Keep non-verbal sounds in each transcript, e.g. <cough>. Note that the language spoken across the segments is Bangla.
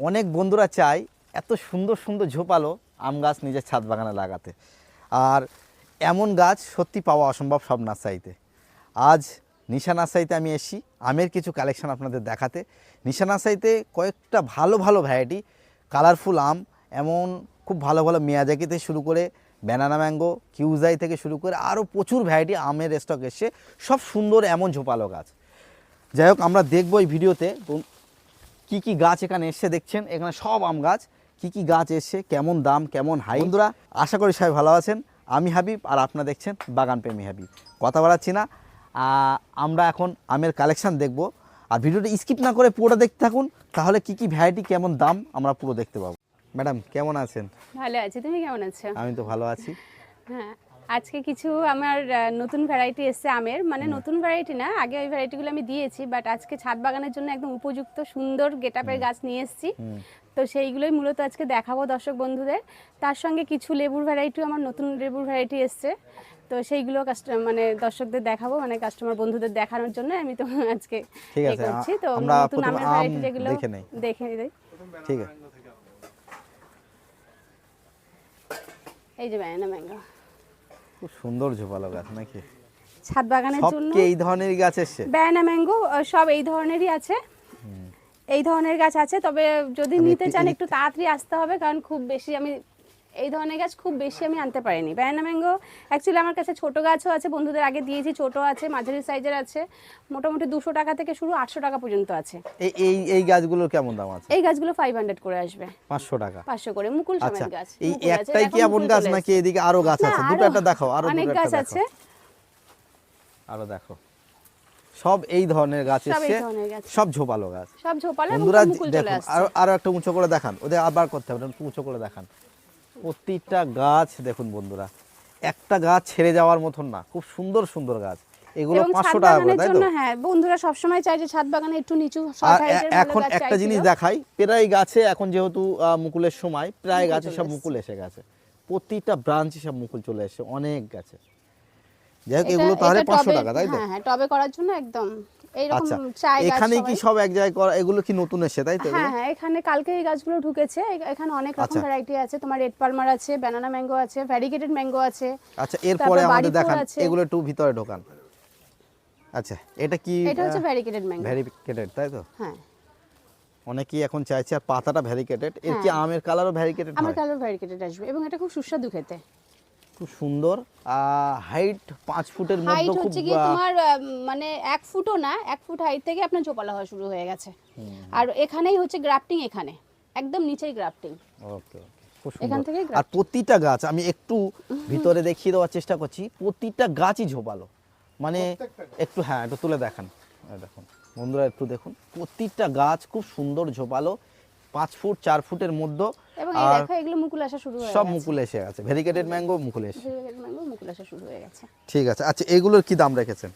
অনেক বন্ধুরা চায় এত সুন্দর সুন্দর ঝোপালো আম গাছ নিজের ছাদ বাগানে লাগাতে। আর এমন গাছ সত্যি পাওয়া অসম্ভব সব নার্সারিতে। আজ নিশা নার্সারিতে আমি এসেছি, আমের কিছু কালেকশন আপনাদের দেখাতে। নিশা নার্সারিতে কয়েকটা ভালো ভালো ভ্যারাইটি কালারফুল আম, এমন খুব ভালো ভালো মেয়াজাকি থেকে শুরু করে ব্যানানা ম্যাঙ্গো কিউজাই থেকে শুরু করে আরও প্রচুর ভ্যারাইটি আমের স্টক এসছে। সব সুন্দর এমন ঝোপালো গাছ। যাই হোক, আমরা দেখব এই ভিডিওতে কি কি গাছ এখানে এসছে দেখছেন? এখানে সব আম গাছ। কি কি গাছ এসছে? কেমন দাম? কেমন হাই বন্ধুরা আশা করি সবাই ভালো আছেন। আমি হাবিব আর আপনারা দেখছেন বাগান প্রেমী হাবিব। কথা বলাচ্ছি না। আমরা এখন আমের কালেকশন দেখব। আর ভিডিওটা স্কিপ না করে পুরোটা দেখতে থাকুন। তাহলে কি কি ভ্যারাইটি কেমন দাম আমরা পুরো দেখতে পাবো। ম্যাডাম কেমন আছেন? ভালো আছি। তুমি কেমন আছো? আমি তো ভালো আছি। হ্যাঁ আজকে কিছু আমার নতুন ভ্যারাইটি এসছে আমের। মানে নতুন ভ্যারাইটি না আগে ওই ভ্যারাইটিগুলো আমি দিয়েছি বাট আজকে ছাদ বাগানের জন্য একদম উপযুক্ত সুন্দর গেটআপের গাছ নিয়ে এসেছি। তো সেইগুলোই মূলত আজকে দেখাবো দর্শক বন্ধুদের। তার সঙ্গে কিছু লেবুর ভ্যারাইটিও আমার নতুন লেবুর ভ্যারাইটি এসছে। তো সেইগুলো কাস্টমার মানে দর্শকদের দেখাবো মানে কাস্টমার বন্ধুদের দেখানোর জন্য আমি তো আজকে ঠিক আছে, করছি। তো আমরা নতুন আমের ভ্যারাইটি যেগুলো দেখে নেই। দেখে নিই। ঠিক আছে। এই যে ব্যানানা ম্যাঙ্গো খুব সুন্দর ঝোপালো গাছ নাকি? ছাদ বাগানের জন্য এই ধরনের গাছ আছে ব্যানা ম্যাঙ্গো সব এই ধরনেরই আছে। এই ধরনের গাছ আছে তবে যদি নিতে চান একটু তাড়াতাড়ি আসতে হবে কারণ খুব বেশি আমি এই ধরনের গাছ খুব বেশি আমি আনতে পারিনি। ব্যানানা ম্যাঙ্গো অ্যাকচুয়ালি আমার কাছে ছোট গাছও আছে বন্ধুদের আগে দিয়েছি ছোট আছে মাঝারি সাইজের আছে। মোটামুটি দুশো টাকা থেকে শুরু আটশো টাকা পর্যন্ত আছে। এই এই গাছগুলোর কেমন দাম আছে? এই গাছগুলো ফাইভ হান্ড্রেড করে আসবে। পাঁচশো টাকা। পাঁচশো করে মুকুল আচ্ছা সমেত গাছ এই একটাই কি এমন গাছ নাকি এদিকে আরও গাছ আছে? দুটো একটা দেখাও আরও অনেক গাছ আছে। দেখো আরও দেখো। সব এই ধরনের গাছ এসছে সব ঝোপালো গাছ। সব ঝোপালো বন্ধুরা দেখুন আরও আরও একটা উঁচু করে দেখান ওদের আবার করতে হবে উঁচু করে দেখান। প্রতিটা গাছ দেখুন বন্ধুরা একটা গাছ ছেড়ে যাওয়ার মতন না খুব সুন্দর সুন্দর গাছ। এগুলো এবং পাঁচশো ছাদ টাকা করে তাই তো? হ্যাঁ বন্ধুরা সবসময় চায় যে ছাদ বাগানে একটু নিচু এখন একটা জিনিস দেখাই প্রায় গাছে এখন যেহেতু মুকুলের সময় প্রায় গাছে সব মুকুল এসে গেছে। প্রতিটা ব্রাঞ্চে সব মুকুল চলে এসেছে অনেক গাছে। যাই হোক এগুলো তাহলে পাঁচশো টাকা তাই তো? হ্যাঁ হ্যাঁ টবে করার জন্য একদম আচ্ছা এখানে কি সব এক জায়গায় করা এগুলো কি নতুন এসে তাই তো হ্যাঁ হ্যাঁ এখানে কালকে এই গাছগুলো ঢুকেছে। এখানে অনেক রকম আচ্ছা। ভ্যারাইটি আছে। তোমার রেড পালমার আছে ব্যানানা ম্যাঙ্গো আছে ভ্যারিগেটেড ম্যাঙ্গো আছে আচ্ছা এরপরে আমাদের দেখান এগুলো একটু ভিতরে ঢোকান। আচ্ছা এটা কি এটা হচ্ছে ভ্যারিগেটেড ম্যাঙ্গো ভ্যারিকেটেড তাই তো? হ্যাঁ। অনেকেই এখন চাইছে আর পাতাটা ভ্যারিকেটেড এর কি হ্যাঁ। আমের কালারও ভ্যারিকেটেড আমার কালার ভ্যারিগেটেড আসবে এবং এটা খুব সুস্বাদু খেতে। খুব সুন্দর। হাইট পাঁচ ফুটের মধ্যে খুব হচ্ছে কি তোমার মানে এক ফুটও না এক ফুট হাইট থেকে আপনার ঝোপালা হওয়া শুরু হয়ে গেছে। আর এখানেই হচ্ছে গ্রাফটিং এখানে একদম নিচেই গ্রাফটিং ওকে এখান আর প্রতিটা গাছ আমি একটু ভিতরে দেখিয়ে দেওয়ার চেষ্টা করছি প্রতিটা গাছই ঝোপালো। মানে একটু হ্যাঁ একটু তুলে দেখান দেখুন। বন্ধুরা একটু দেখুন প্রতিটা গাছ খুব সুন্দর ঝোপালো। পাঁচ ফুট চার ফুটের মধ্যে আর দেখো এগুলো মুকুল আসা শুরু সব মুকুল এসে গেছে। ভেরিকেটেড ম্যাঙ্গো মুকুল এসে। মুকুল আসা শুরু হয়ে গেছে। ঠিক আছে। আচ্ছা এগুলোর কি দাম রেখেছেন?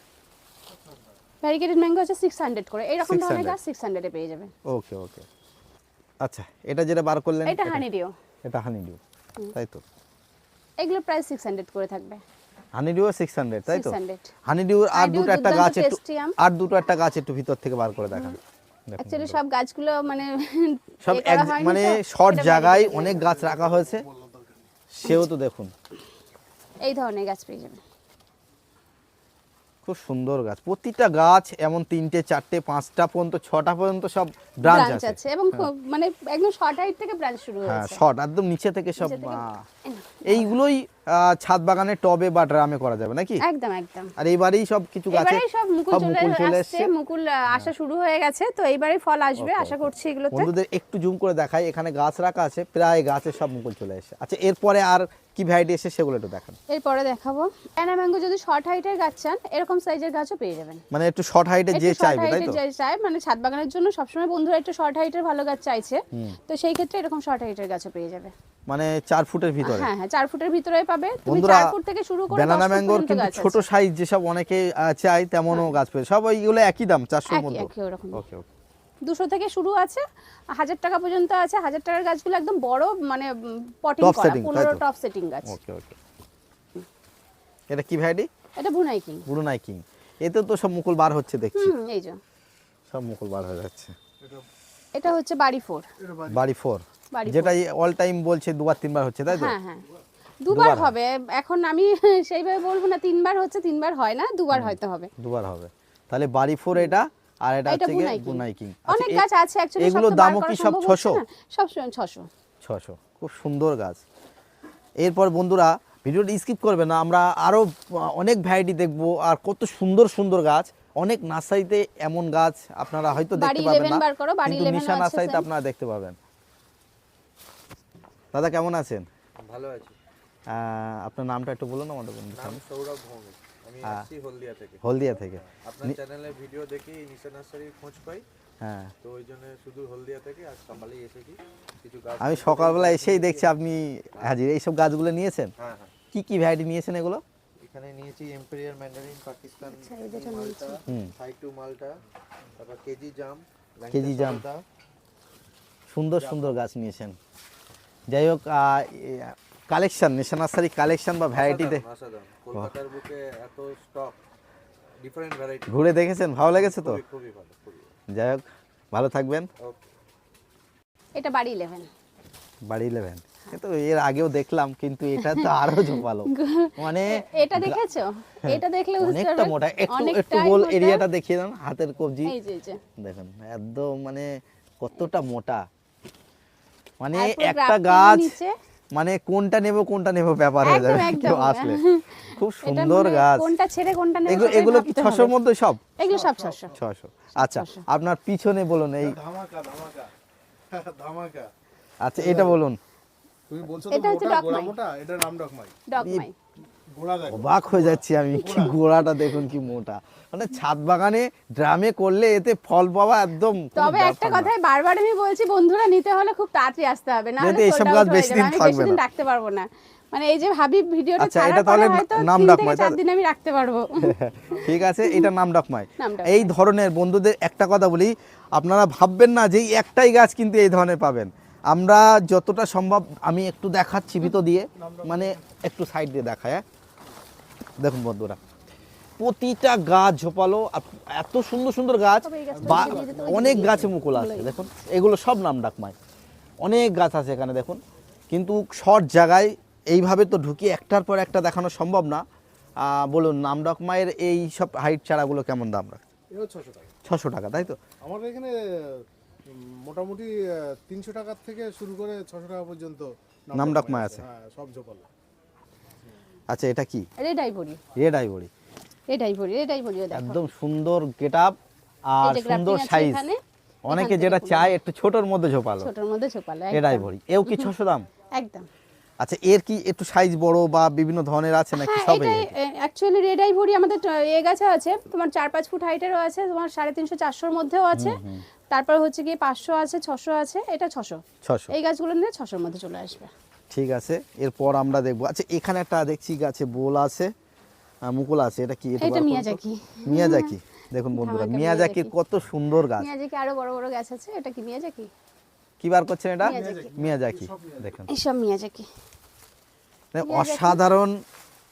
ভ্যারিগেটেড ম্যাঙ্গো আছে সিক্স হান্ড্রেড করে। এইরকম 600 ধরনের গাছ সিক্স হান্ড্রেডে পেয়ে যাবে। ওকে ওকে আচ্ছা এটা যেটা বার করলেন এটা তাই তো? এগুলো প্রায় করে থাকবে। হানি ডিউ সিক্স হান্ড্রেড তাই তো? 600 আর দুটো একটা গাছ একটু আর দুটো একটা গাছ একটু ভিতর থেকে বার করে দেখুন। অ্যাকচুয়ালি সব গাছগুলো মানে <laughs> সব মানে শর্ট জায়গায় অনেক গাছ রাখা হয়েছে। সেও তো দেখুন। এই ধরনের গাছ পেয়ে যাবে খুব সুন্দর গাছ। প্রতিটা গাছ এমন তিনটে চারটে পাঁচটা পর্যন্ত ছটা পর্যন্ত সব ব্রাঞ্চ আছে। এবং মানে একদম শর্ট হাইট থেকে ব্রাঞ্চ শুরু হ্যাঁ শর্ট একদম নিচে থেকে সব এইগুলোই ছাদ বাগানে টবে বা ড্রামে করা যাবে নাকি? একদম একদম। আর এইবারেই সব কিছু গাছে সব মুকুল চলে আসছে মুকুল আসা শুরু হয়ে গেছে তো এইবারে ফল আসবে আশা করছি এগুলোতে। বন্ধুদের একটু জুম করে দেখাই এখানে গাছ রাখা আছে প্রায় গাছে সব মুকুল চলে এসেছে। আচ্ছা এরপরে আর কি ভ্যারাইটি এসে সেগুলো একটু দেখান। এরপরে দেখাবো। অ্যানা ম্যাঙ্গো যদি শর্ট হাইটের গাছ চান এরকম সাইজের গাছও পেয়ে যাবেন। মানে একটু শর্ট হাইটে যে চাইবে তাই তো? যে চাই মানে ছাদ বাগানের জন্য সবসময় বন্ধুরা একটু শর্ট হাইটের ভালো গাছ চাইছে। তো সেই ক্ষেত্রে এরকম শর্ট হাইটের গাছও পেয়ে যাবে। মানে চার ফুটের ভিতরে। হ্যাঁ হ্যাঁ চার ফুটের ভিতরে পাবে। তুমি বন্ধুরা চার ফুট থেকে শুরু করে ব্যানানা ম্যাঙ্গোর কিন্তু ছোট। সাইজ যেসব অনেকে চাই তেমনও গাছ পেয়ে সব ওইগুলো একই দাম চারশোর একই মধ্যে। ওকে ওকে। দুশো থেকে শুরু আছে হাজার টাকা পর্যন্ত আছে। হাজার টাকার গাছগুলো একদম বড় মানে পটিং করা পনেরো? টপ সেটিং গাছ। ওকে ওকে। এটা কি ভ্যারাইটি এটা ভুনাই কিং ব্রুনাই কিং এতে তো সব মুকুল বার হচ্ছে দেখছি। এই যে। সব মুকুল বার হয়ে যাচ্ছে। এটা হচ্ছে বাড়ি ফোর। বাড়ি ফোর। যেটা অল টাইম বলছে দুবার তিনবার হচ্ছে তাই তো? হ্যাঁ হ্যাঁ। দুবার হবে। এখন আমি <laughs> সেইভাবে বলব না তিনবার হচ্ছে তিনবার হয় না দুবার হয়তো হবে। দুবার হবে। তাহলে বাড়ি ফোর এটা আর এটা এটা হচ্ছে বুনাই কিং। অনেক গাছ আছে অ্যাকচুয়ালি আচ্ছা, এগুলোর দামও কি সব ছশো? সব ছশো। ছশো। খুব সুন্দর গাছ। এরপর বন্ধুরা ভিডিওটা স্কিপ করবে না আমরা আরও অনেক ভ্যারাইটি দেখব আর কত সুন্দর সুন্দর গাছ। অনেক নার্সারিতে এমন গাছ আপনারা হয়তো দেখতে পাবেন না কিন্তু 11 নিশা নার্সারিতে আপনারা দেখতে পাবেন। দাদা কেমন আছেন? ভালো আছি। আপনার নামটা একটু বলুন আমাদের বন্ধু নাম সৌরভ ভৌমিক। আমি আসছি হলদিয়া থেকে। হলদিয়া থেকে। আপনার চ্যানেলে ভিডিও দেখি নিশা নার্সারির খোঁজ পাই। হ্যাঁ। তো ওই জন্য শুধু হলদিয়া থেকে আজ সকালেই এসেছি কিছু গাছ আমি সকালবেলা এসেই দেখছি আপনি হাজির। এইসব গাছগুলো নিয়েছেন? হ্যাঁ হ্যাঁ। কি কি ভ্যারাইটি নিয়েছেন এগুলো? এখানে নিয়েছি এম্পেরিয়ার ম্যান্ডারিন পাকিস্তান মালটা। সাইটু মালটা তারপর কেজি জাম কেজি জাম। সুন্দর সুন্দর গাছ নিয়েছেন। যাই হোক কালেকশন নেশা নার্সারি কালেকশন বা ভ্যারাইটিতে কলকাতার বুকে এত স্টক ডিফারেন্ট ভ্যারাইটি ঘুরে দেখেছেন? ভালো লেগেছে তো? খুবই ভালো। যাই হোক ভালো থাকবেন। এটা বাড়ি ইলেভেন বাড়ি ইলেভেন কিন্তু এর আগেও দেখলাম কিন্তু এটা তো আরও ঝোপালো মানে এটা দেখেছ? এটা দেখলে অনেকটা মোটা। একটু একটু গোল এরিয়াটা দেখিয়ে দেন হাতের কবজি। দেখেন একদম মানে কতটা মোটা। মানে একটা গাছ। মানে কোনটা নেব কোনটা নেব ব্যাপার হয়ে যাবে। একদম। কেউ আসলে <laughs> খুব সুন্দর মানে গাছ। কোনটা ছেড়ে কোনটা নেব এগুলো এগুলো কি ভাবতে ছশোর মধ্যে সব? এগুলো সব ছশো। ছশো। আচ্ছা আপনার পিছনে বলুন এই ধামাকা ধামাকা। <laughs> ধামাকা। আচ্ছা এটা বলুন। তুমি বলছো এটা হচ্ছে। মোটা? এটা নাম ডকমাই। দেখো অবাক হয়ে যাচ্ছি আমি কি গোড়াটা দেখুন কি মোটা। মানে ছাদ বাগানে ড্রামে করলে এতে ফল পাওয়া একদম তবে একটা কথাই বারবার আমি বলছি বন্ধুরা নিতে হলে খুব তাড়াতাড়ি আসতে হবে না যাতে এসব গাছ বেশি দিন থাকবে না। রাখতে পারব না। মানে এই যে ভাবি ভিডিওটা আচ্ছা, এটা তাহলে নাম তিন ডাক থেকে নয়, চার দিন আমি রাখতে পারব। <laughs> ঠিক আছে এটা নাম ডকমাই ডকমাই। এই ধরনের বন্ধুদের একটা কথা বলি আপনারা ভাববেন না যে এই একটাই গাছ কিন্তু এই ধরনের পাবেন। আমরা যতটা সম্ভব আমি একটু দেখাচ্ছি ভিতর দিয়ে মানে একটু সাইড দিয়ে দেখায় হ্যাঁ? দেখুন বন্ধুরা প্রতিটা গাছ ঝোপালো আর এত সুন্দর সুন্দর গাছ অনেক গাছে মুকুল আছে দেখুন এগুলো সব নাম ডাকমাই অনেক গাছ আছে এখানে দেখুন। কিন্তু শর্ট জায়গায় এইভাবে তো ঢুকিয়ে একটার পর একটা দেখানো সম্ভব না। বলুন নাম ডকমাইয়ের এই সব হাইট চারাগুলো কেমন দাম রাখছে? ছশো টাকা। ছশো টাকা তাই তো? আমাদের এখানে মোটামুটি তিনশো টাকার থেকে শুরু করে ছশো টাকা পর্যন্ত নাম ডকমাই আছে। হ্যাঁ সব জোপালো আচ্ছা এটা কি? Red ivory red ivory red ivory red আইভরিও দেখো। একদম সুন্দর গেট আপ আর সুন্দর সাইজ অনেকে যেটা চায় একটু ছোটর মধ্যে ঝোপালো। ছোটর মধ্যে ছোপালো রেড আইভরি এও কি ছশো দাম? একদম। আচ্ছা এর কি একটু সাইজ বড় বা বিভিন্ন ধরনের আছে নাকি হ্যাঁ সবই এটাই অ্যাকচুয়ালি রেড আইভরি আমাদের এ গাছে আছে। তোমার চার পাঁচ ফুট হাইটেরও আছে তোমার সাড়ে তিনশো চারশোর মধ্যেও আছে। তারপর হচ্ছে গিয়ে পাঁচশো আছে ছশো আছে এটা ছশো। ছশো। এই গাছগুলো নিয়ে ছশোর মধ্যে চলে আসবে। ঠিক আছে এরপর আমরা দেখব। আচ্ছা এখানে একটা দেখছি গাছে বোল আছে মুকুল আছে এটা কি? এটা। মিয়াজাকি। মিয়াজাকি। দেখুন বন্ধুরা মিয়াজাকির কত সুন্দর গাছ। মিয়াজাকি আরও বড় বড় গাছ আছে এটা কি মিয়াজাকি? কি বার করছেন এটা? মিয়াজাকি। মিয়াজাকি দেখুন। মিয়াজাকি। মানে অসাধারণ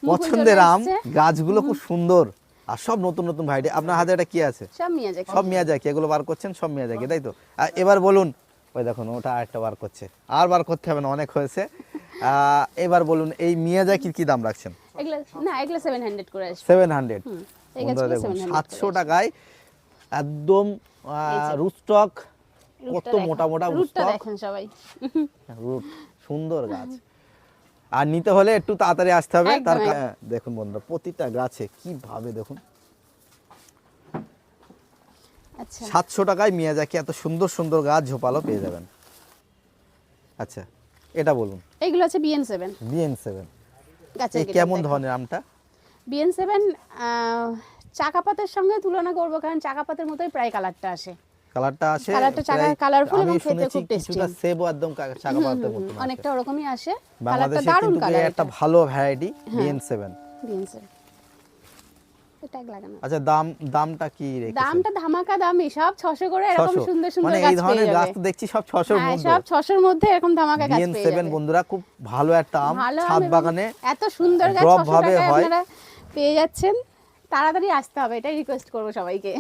পছন্দের আম গাছগুলো খুব সুন্দর। আর সব নতুন নতুন ভ্যারাইটি আপনার হাতে এটা কি আছে? সব মিয়াজাকি। সব মিয়াজাকি এগুলো বার করছেন সব মিয়াজাকি তাই তো? এবার বলুন ওই দেখুন ওটা আরেকটা বার করছে। আর বার করতে হবে না অনেক হয়েছে। এবার বলুন এই মিয়াজাকির কি দাম রাখছেন? না এগুলো সেভেন হান্ড্রেড করে আসবে। 700 টাকায় একদম রুস্টক কত মোটা মোটা রুটটা রুস্টক দেখেন সবাই। রুট সুন্দর গাছ। আর নিতে হলে একটু তাড়াতাড়ি আসতে হবে। তার হ্যাঁ, দেখুন বন্ধুরা প্রতিটা গাছে কীভাবে দেখুন সাতশো টাকায় মিয়াজাকি এত সুন্দর সুন্দর গাছ ঝোপালো পেয়ে যাবেন। আচ্ছা এটা বলুন। এইগুলো আছে বিএন সেভেন বিএন সেভেন কেমন ধরনের আমটা? বিএন সেভেন চাকাপাতের সঙ্গে তুলনা করব কারণ চাকাপাতের মতোই প্রায় কালারটা আসে। কালারটা আছে কালারটা চাকা- কালারফুল এবং খেতে খুব tasty। কিছুটা সেবও একদম কা- চাকা মতো অনেকটা ওরকমই আসে। কালারটা দারুণ কালার একটা ভালো variety BN seven BN seven tag লাগানো। আচ্ছা দাম দামটা কি রেখেছেন? দামটা ধামাকা দামি সব ছশো করে এরকম 600 সুন্দর সুন্দর মানে এই ধরনের গাছ তো দেখছি সব ছশোর হ্যাঁ মধ্যে। সব ছশোর মধ্যে এরকম ধামাকা গাছ পেয়ে সেভেন বন্ধুরা খুব ভালো একটা আম ছাদ বাগানে এত সুন্দর গাছ drop ছশো ভাবে টাকায় আপনারা পেয়ে যাচ্ছেন। তাড়াতাড়ি আসতে হবে এটাই রিকোয়েস্ট করব সবাইকে।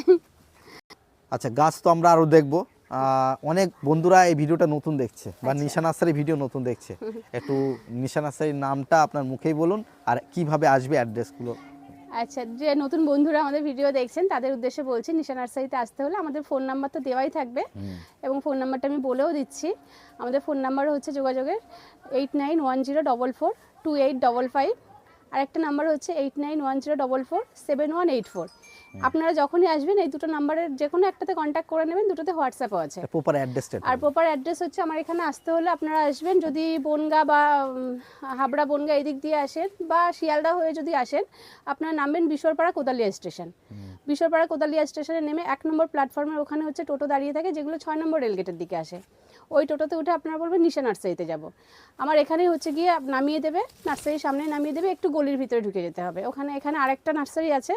আচ্ছা গাছ তো আমরা আরও দেখব। আহ, অনেক বন্ধুরা এই ভিডিওটা নতুন দেখছে বা নিশা নার্সারি ভিডিও নতুন দেখছে। <laughs> একটু নিশা নার্সারির নামটা আপনার মুখেই বলুন আর কীভাবে আসবে অ্যাড্রেসগুলো আচ্ছা যে নতুন বন্ধুরা আমাদের ভিডিও দেখছেন তাদের উদ্দেশ্যে বলছি নিশা নার্সারিতে আসতে হলে আমাদের ফোন নাম্বার তো দেওয়াই থাকবে এবং ফোন নাম্বারটা আমি বলেও দিচ্ছি। আমাদের ফোন নাম্বার হচ্ছে যোগাযোগের eight nine one zero double four two eight double five আর একটা নাম্বার হচ্ছে eight nine one zero double four seven one eight four আপনারা যখনই আসবেন এই দুটো নাম্বারের যে কোনো একটাতে কন্ট্যাক্ট করে নেবেন দুটোতে হোয়াটসঅ্যাপও আছে। প্রপার অ্যাড্রেস আর প্রপার অ্যাড্রেস হচ্ছে আমার এখানে আসতে হলে আপনারা আসবেন যদি বনগা বা হাবড়া বনগা এদিক দিয়ে আসেন বা শিয়ালদা হয়ে যদি আসেন আপনারা নামবেন বিশ্বরপাড়া কোদালিয়া স্টেশন। বিশ্বরপাড়া কোদালিয়া স্টেশনে নেমে এক নম্বর প্ল্যাটফর্মের ওখানে হচ্ছে টোটো দাঁড়িয়ে থাকে যেগুলো ছয় নম্বর রেলগেটের দিকে আসে। ওই টোটোতে উঠে আপনারা বলবেন, নিশা নার্সারিতে যাব। আমার এখানে হচ্ছে গিয়ে নামিয়ে দেবে, নার্সারির সামনে নামিয়ে দেবে, একটু গলির ভিতরে ঢুকে যেতে হবে। ওখানে, এখানে আরেকটা নার্সারি আছে।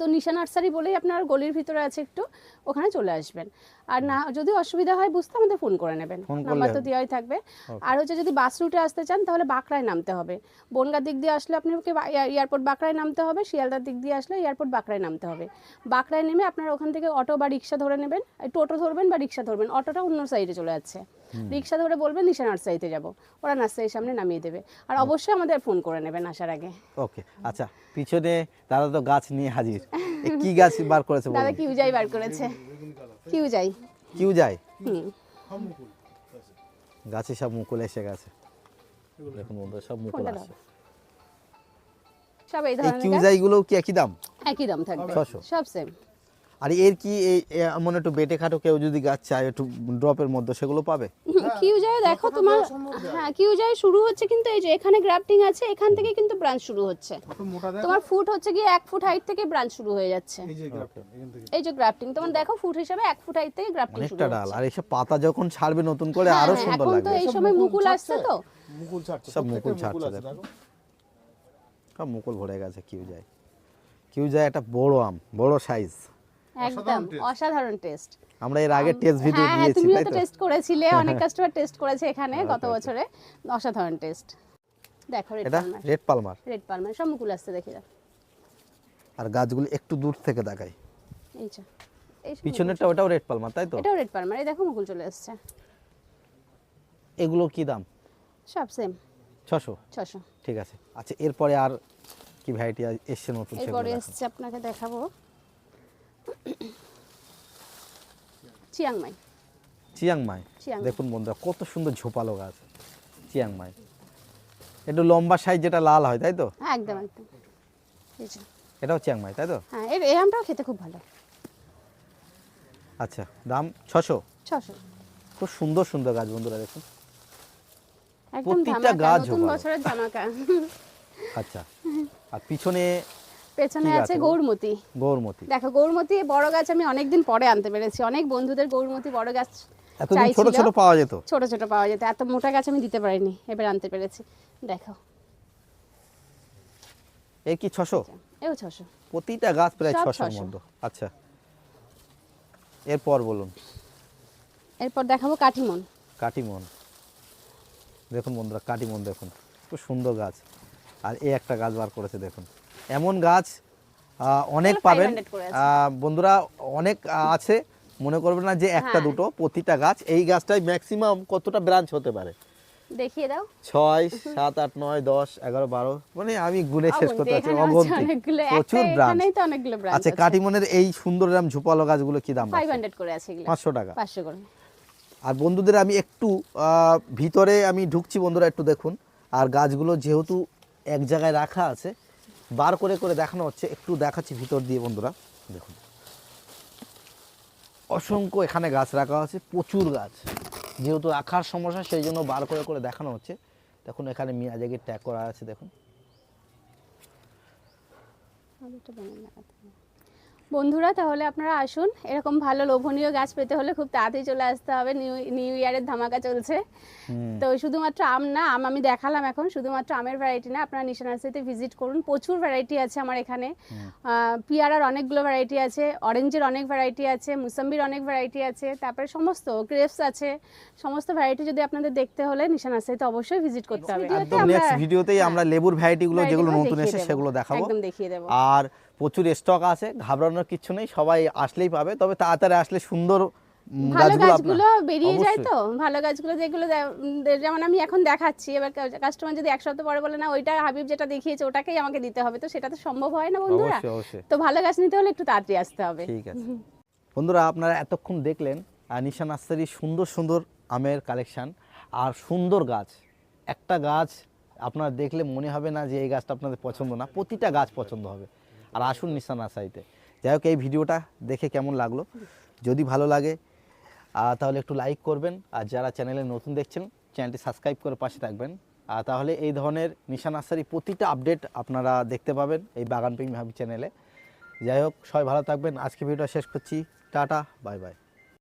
তো নিশা নার্সারি বলেই আপনার গলির ভিতরে আছে একটু ওখানে চলে আসবেন। আর না যদি অসুবিধা হয় বুঝতে আমাদের ফোন করে নেবেন। নাম্বার তো দেওয়াই থাকবে। আর হচ্ছে যদি বাস রুটে আসতে চান তাহলে বাঁকড়ায় নামতে হবে। বনগার দিক দিয়ে আসলে আপনাকে এয়ারপোর্ট বাঁকড়ায় নামতে হবে শিয়ালদার দিক দিয়ে আসলে এয়ারপোর্ট বাঁকড়ায় নামতে হবে। বাঁকড়ায় নেমে আপনারা ওখান থেকে অটো বা রিক্সা ধরে নেবেন টোটো ধরবেন বা রিক্সা ধরবেন অটোটা অন্য সাইডে চলে যাচ্ছে। রিক্সা ধরে বলবেন নিশা নার্সারিতে যাব। ওরা নার্সারির সামনে নামিয়ে দেবে। আর অবশ্যই আমাদের ফোন করে নেবেন আসার আগে। ওকে আচ্ছা পিছনে দাদা তো গাছ নিয়ে হাজির। কি গাছ বার করেছে দাদা বলুন? কিউজাই বার করেছে। কিউ যায় হুম। হামুকুল গাছে সব মুকুল এসে গেছে। দেখুন বন্ধুরা সব মুকুল আসে সব এই ধরনের কিউ গাছ? যাইগুলো কি একই দাম? একই দাম থাকবে। সব সেম আর এর কি এমন একটু বেটে খাটো কেউ যদি গাছ চায় একটু ড্রপের মধ্যে সেগুলো পাবে? কিউ যায় দেখো তোমার? হ্যাঁ কিউ যায় শুরু হচ্ছে কিন্তু এই যে এখানে গ্রাফটিং আছে এখান থেকে কিন্তু ব্রাঞ্চ শুরু হচ্ছে। তোমার ফুট হচ্ছে গিয়ে এক ফুট হাইট থেকে ব্রাঞ্চ শুরু হয়ে যাচ্ছে। এই যে গ্রাফটা এখান থেকে। এই যে গ্রাফটিং তোমার দেখো ফুট হিসাবে এক ফুট হাইট থেকে গ্রাফটিং শুরু অনেকটা ডাল। হচ্ছে। আর এইসব পাতা যখন ছাড়বে নতুন করে হ্যাঁ, আরও হ্যাঁ, সুন্দর এখন তো লাগবে। এই সময় মুকুল আসছে তো। মুকুল ছাড়ছে সব মুকুল ছাড়ছে, দেখো। দেখো। সব মুকুল ভরে গেছে কিউ যায়। কিউ যায় একটা বড় আম বড় সাইজ একদম অসাধারণ টেস্ট আমরা এর আগে টেস্ট ভিডিও হ্যাঁ হ্যাঁ দিয়েছি তুমিও তাই তো তো? টেস্ট করেছিলে <laughs> অনেক কাস্টমার টেস্ট করেছে এখানে গত okay, okay. বছরে অসাধারণ টেস্ট দেখো রেড এটা Palmer red Palmer red Palmer সব মুকুল আসছে দেখে যাও। আর গাছগুলো একটু দূর থেকে দেখাই। এই যে পিছনেরটা ওটাও রেড পালমার তাই তো? এটাও রেড পালমার এই দেখো মুকুল চলে আসছে। এগুলো কি দাম? সব সেম ছশো? ছশো। ঠিক আছে। আচ্ছা এরপরে আর কি ভ্যারাইটি এসছে নতুন সেগুলো এরপরে। এসছে আপনাকে দেখাবো। Chiang Mai. Chiang Mai. দেখুন বন্ধুরা কত সুন্দর ঝোপালো গাছ চিয়াংমাই। একটু লম্বা সাইজ যেটা লাল হয় তাই তো? হ্যাঁ একদম একদম। এটাও চিয়াংমাই তাই তো? হ্যাঁ এই আমটাও খেতে খুব ভালো। আচ্ছা দাম ছশো? ছশো। খুব সুন্দর সুন্দর গাছ বন্ধুরা দেখুন। একদম প্রত্যেকটা গাছ নতুন ঝোপালো। বছরের ধামাকা আচ্ছা আর পিছনে পেছনে আছে? গৌরমতি। গৌরমতি। দেখো গৌরমতি বড় গাছ আমি অনেকদিন পরে আনতে পেরেছি। অনেক বন্ধুদের গৌরমতি বড় গাছ এতদিন ছোট ছোট পাওয়া যেত। ছোট ছোট পাওয়া যেত। এত মোটা গাছ আমি দিতে পারিনি এবার আনতে পেরেছি। দেখো। এই কি ছশো? এও ছশো। প্রতিটা গাছ প্রায় সব ছশোর 600 মধ্যে আচ্ছা। এরপর বলুন। এরপর দেখাবো কাঠিমন। কাটিমন দেখুন বন্ধুরা কাটিমন দেখুন। খুব সুন্দর গাছ। আর এই একটা গাছ বার করেছে দেখুন। এমন গাছ অনেক পাবেন। 500 করে আছে। আহ, বন্ধুরা অনেক আছে। মনে করবেন না যে একটা হ্যাঁ। দুটো প্রতিটা গাছ। এই গাছটাই ম্যাক্সিমাম কতটা ব্রাঞ্চ হতে পারে? দেখিয়ে দাও। মানে আমি গুনে শেষ করতে পারছি অগন্তি। প্রচুর একটা ব্রাঞ্চ এখানেই তো অনেকগুলো ব্রাঞ্চ আচ্ছা কাটিমনের এই সুন্দর ঝোপালো গাছগুলো কি দাম করে আছে এগুলো। টাকা। করে। আর বন্ধুদের আমি একটু ভিতরে আমি ঢুকছি বন্ধুরা একটু দেখুন। আর গাছগুলো যেহেতু এক জায়গায় রাখা আছে বার করে করে দেখানো হচ্ছে। একটু দেখাচ্ছি ভিতর দিয়ে বন্ধুরা। দেখুন। অসংখ্য এখানে গাছ রাখা আছে, প্রচুর গাছ। যেহেতু রাখার সমস্যা, সেই জন্য বার করে করে দেখানো হচ্ছে। দেখুন, এখানে মিয়াজাগির ট্যাগ করা আছে, দেখুন। বন্ধুরা তাহলে আপনারা আসুন। এরকম ভালো লোভনীয় গাছ পেতে হলে খুব তাড়াতাড়ি চলে আসতে হবে। নিউ নিউ ইয়ারের ধামাকা চলছে। তো শুধুমাত্র আম না আম আমি দেখালাম এখন। শুধুমাত্র আমের ভ্যারাইটি না আপনারা নিশা নার্সারিতে ভিজিট করুন। প্রচুর ভ্যারাইটি আছে আমার এখানে। পিয়ারার অনেকগুলো ভ্যারাইটি আছে অরেঞ্জের অনেক ভ্যারাইটি আছে মুসাম্বির অনেক ভ্যারাইটি আছে তারপরে সমস্ত গ্রেপস আছে। সমস্ত ভ্যারাইটি যদি আপনাদের দেখতে হলে নিশা নার্সারিতে অবশ্যই ভিজিট করতে হবে। ভিডিওতেই আমরা লেবুর ভ্যারাইটিগুলো যেগুলো নতুন এসে সেগুলো দেখাবো। একদম দেখিয়ে দেবো। আর প্রচুর স্টক আছে ঘাবড়ানোর কিছু নেই সবাই আসলেই পাবে। তবে তাড়াতাড়ি আসলে সুন্দর ভালো গাছগুলো বেরিয়ে যায় তো? ভালো গাছগুলো যেগুলো যেমন আমি এখন দেখাচ্ছি এবার কাস্টমার যদি এক সপ্তাহ পরে বলে না ওইটা হাবিব যেটা দেখিয়েছে ওটাকেই আমাকে দিতে হবে। তো সেটা তো সম্ভব হয় না বন্ধুরা? অবশ্যই অবশ্যই। তো ভালো গাছ নিতে হলে একটু তাড়াতাড়ি আসতে হবে। ঠিক আছে। বন্ধুরা আপনারা এতক্ষণ দেখলেন নিশা নার্সারির সুন্দর সুন্দর আমের কালেকশন আর সুন্দর গাছ। একটা গাছ আপনারা দেখলে মনে হবে না যে এই গাছটা আপনাদের পছন্দ না প্রতিটা গাছ পছন্দ হবে। আর আসুন নিশা নার্সারিতে যাই হোক, এই ভিডিওটা দেখে কেমন লাগল? যদি ভালো লাগে তাহলে একটু লাইক করবেন। আর যারা চ্যানেলে নতুন দেখছেন চ্যানেলটি সাবস্ক্রাইব করে পাশে থাকবেন। আর তাহলে এই ধরনের নিশা নার্সারি প্রতিটা আপডেট আপনারা দেখতে পাবেন এই বাগান প্রেমী ভাবি চ্যানেলে যাই হোক, সবাই ভালো থাকবেন। আজকে ভিডিওটা শেষ করছি। Tata bye bye